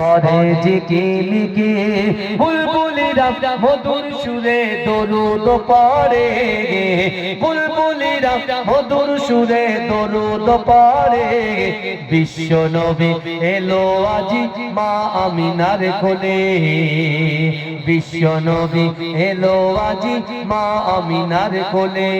করে জিকিমিকি বুলবুলিরা মধুর সুরে দরুদ পড়ে বুলবুলিরা মধুর সুরে দরুদ পড়ে। বিশ্ব নবী এলো আজি মা আমিনার কোলে। বিশ্ব নবী এলো আজি মা আমিনার কোলে।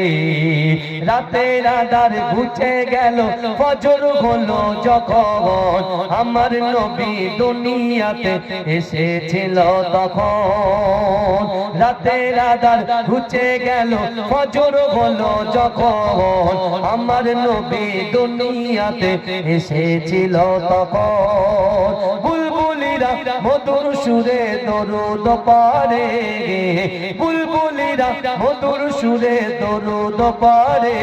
রাতের আধার ঘুচে গেল, ফজর হলো যখন আমার নবী দুনিয়াতে এসেছিল তখন। রাতের আধার ঘুচে গেল, ফজর হলো যখন আমার নবী দুনিয়াতে এসেছিল তখন। বুলবুলিরা মধুর সুরে দরুদ পারে বুলবুলিরা মধুর সুরে দরুদ পারে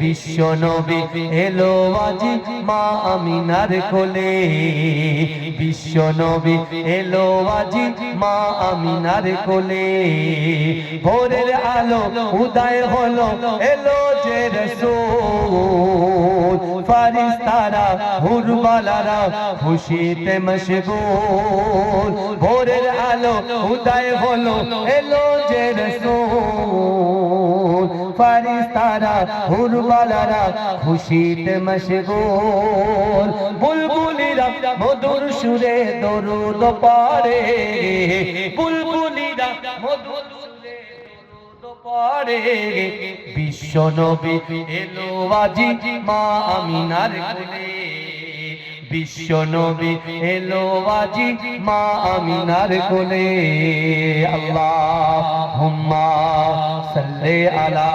বিশ্ব নবী এলো আজি মা আমিনার কোলে। বিশ্ব নবী এলো আজি মা আমিনার কোলে। ভোরের আলো উদয় হলো, এলো যে রসূল। ফারিস্তারা, হুরবালারা খুশিতে মশগুল। ভোরের আলো উদয় হলো, এলো যে রসূল। ফারিস্তারা, হুরবালারা খুশিতে মশগুল। বুলবুলিরা মধুর সুরে দরুদ পারে। বুলবুলিরা মধুর বিশ্ব নবী এলো আজি মা আমিনার কোলে। বিশ্ব নবী এলো আজি মা আমিনার কোলে। আল্লাহ হুম্মা সাল্লে আলা